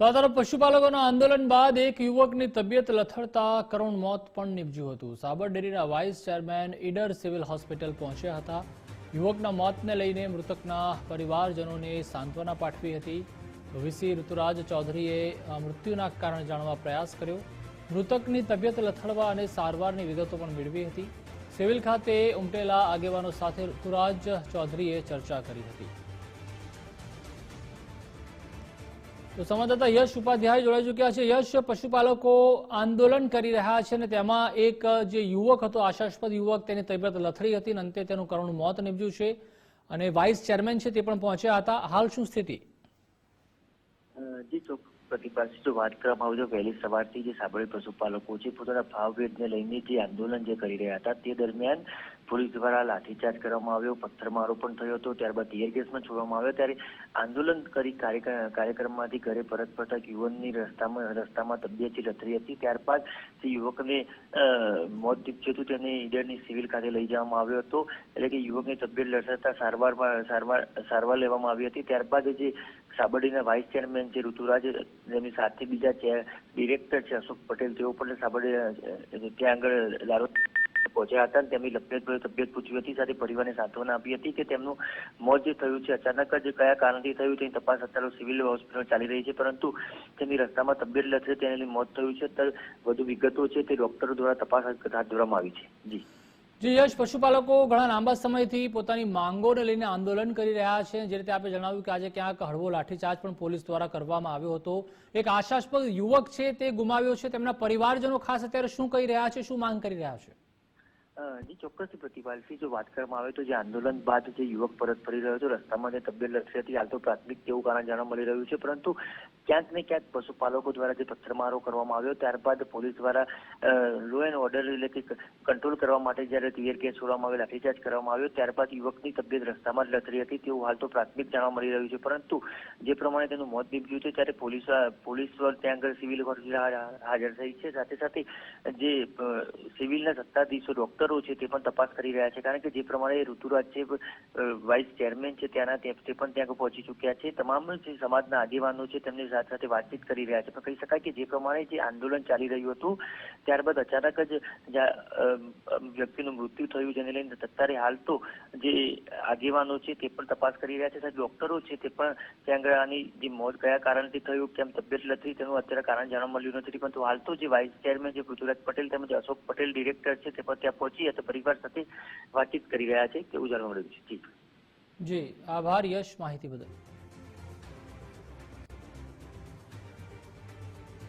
તો આ તરફ પશુપાલકોના આંદોલન બાદ એક યુવકની તબિયત લથડતા કરુણ મોત પણ નીપજ્યું હતું. સાબર ડેરીના vice chairman Idar civil hospital પહોંચ્યા હતા. યુવકના મોતને લઈને મૃતકના પરિવારજનોને સાંત્વના પાઠવી હતી. વીસી ઋતુરાજ ચૌધરીએ મૃત્યુના કારણ જાણવા પ્રયાસ કર્યો. મૃતકની તબિયત લથડવા અને સારવારની વિગતો પણ મેળવી હતી. સિવિલ ખાતે ઉમટેલા આગેવાનો સાથે ઋતુરાજ ચૌધરીએ ચર્ચા કરી હતી. તો સંવાદદાતા યશ ઉપાધ્યાય જોડાઈ ચૂક્યા છે. યશ, પશુપાલકો આંદોલન કરી રહ્યા છે અને તેમાં એક, જે યુવક હતો, આશાસ્પદ યુવક, તેની તબિયત લથડી હતી અને અંતે તેનું કરુણ મોત નીપજ્યું છે અને વાઇસ ચેરમેન છે તે પણ પહોંચ્યા હતા. હાલ શું સ્થિતિ? જી ચોક પ્રતિભાસી જો વાત કરવામાં આવે તો વહેલી સવારથી જે સાબળી પશુપાલકો છે, પોતાના ભાવ લઈને જે આંદોલન જે કરી રહ્યા હતા, તે દરમિયાન પોલીસ દ્વારા લાઠીચાર્જ કરવામાં આવ્યો પથ્થરમારો પણ થયો હતો, ત્યારબાદ ટીયર ગેસમાં છોડવામાં આવ્યો. ત્યારે આંદોલન કરી કાર્યક્રમમાંથી ઘરે પરત ફરતા યુવાનની રસ્તામાં રસ્તામાં તબિયતથી લથરી હતી. ત્યારબાદ તે યુવકને મોત નીપજ્યું હતું. તેને ઈડરની સિવિલ ખાતે લઈ જવામાં આવ્યો હતો. એટલે કે યુવકની તબિયત લથડતા સારવારમાં સારવાર સારવાર લેવામાં આવી હતી. ત્યારબાદ જે સાબરડીના વાઇસ ચેરમેન જે ઋતુરાજ જેની સાથે બીજા ડિરેક્ટર છે અશોક પટેલ, તેઓ પણ સાંભળે ત્યાં આગળ દારૂ પહોંચ્યા હતા અને તેમની લબિયત તબિયત પૂછવી હતી, સાથે પરિવારને સાંત્વના આપી હતી કે તેમનું મોત જે થયું છે, અચાનક જ કયા કારણથી થયું તેની તપાસ અત્યારે સિવિલ હોસ્પિટલ ચાલી રહી છે, પરંતુ તેમની રસ્તામાં તબિયત લથડે તેની મોત થયું છે વધુ વિગતો છે, તે ડોક્ટરો દ્વારા તપાસ હાથ ધરવામાં આવી છે. જી. જે પશુપાલકો ઘણા લાંબા સમયથી પોતાની માંગોને લઈને આંદોલન કરી રહ્યા છે. જે રીતે આપણે જણાવ્યું કે આજે ક્યાંક હળવો લાઠીચાર્જ પણ પોલીસ દ્વારા કરવામાં આવ્યો હતો. એક આશાસ્પદ યુવક છે તે ગુમાવ્યો છે. તેમના પરિવારજનો ખાસ અત્યારે શું કહી રહ્યા છે, શું માંગ કરી રહ્યા છે? જી ચોક્કસ પ્રતિભાલથી જો વાત કરવામાં આવે તો જે આંદોલન બાદ જે યુવક પરત ફરી રહ્યો હતો, રસ્તામાં જે તબિયત લક્ષી હતી હાલ તો પ્રાથમિક તેવું કારણ જાણવા મળી રહ્યું છે, પરંતુ ક્યાંક ને ક્યાંક પશુપાલકો દ્વારા જે પથ્થરમારો કરવામાં આવ્યો, ત્યારબાદ પોલીસ દ્વારા લો એન્ડ ઓર્ડર એટલે કે કંટ્રોલ કરવા માટે જ્યારે તિયર કેસ છોડવામાં આવ્યો લાઠીચાર્જ કરવામાં આવ્યો, ત્યારબાદ યુવકની તબિયત રસ્તામાં જ લથરી હતી તેવું હાલ તો પ્રાથમિક જાણવા મળી રહ્યું છે, પરંતુ જે પ્રમાણે તેનું મોત નીપજ્યું છે, ત્યારે પોલીસ પોલીસ ત્યાં આગળ સિવિલ હોસ્પિટલ હાજર થઈ છે, સાથે સાથે જે સિવિલના સત્તાધીશો ડોક્ટરો છે તે પણ તપાસ કરી રહ્યા છે. કારણ કે જે પ્રમાણે ઋતુરાજ છે વાઇસ ચેરમેન છે ત્યાંના તે પણ ત્યાં પહોંચી ચૂક્યા છે. તમામ જે સમાજના આગેવાનો છે તેમની સાથે સાથે વાતચીત કરી રહ્યા છે. પણ કહી શકાય કે જે પ્રમાણે જે આંદોલન ચાલી રહ્યું હતું, ત્યારબાદ અચાનક જ વ્યક્તિનું મૃત્યુ થયું જેને લઈને અત્યારે હાલ તો જે આગેવાનો છે તે પણ તપાસ કરી રહ્યા છે. સાથે ડોક્ટરો છે તે પણ ત્યાં આગળ આની જે મોત કયા કારણથી થયું, કેમ તબિયત નથી, તેનું અત્યારે કારણ જાણવા મળ્યું નથી. પરંતુ હાલ તો જે વાઇસ ચેરમેન છે પૃથ્વીરાજ પટેલ તેમજ અશોક પટેલ ડિરેક્ટર છે તે પણ ત્યાં પહોંચી અને પરિવાર સાથે વાતચીત કરી રહ્યા છે. તેવું જાણવા મળ્યું? છે જી, આભાર યશ માહિતી બદલ.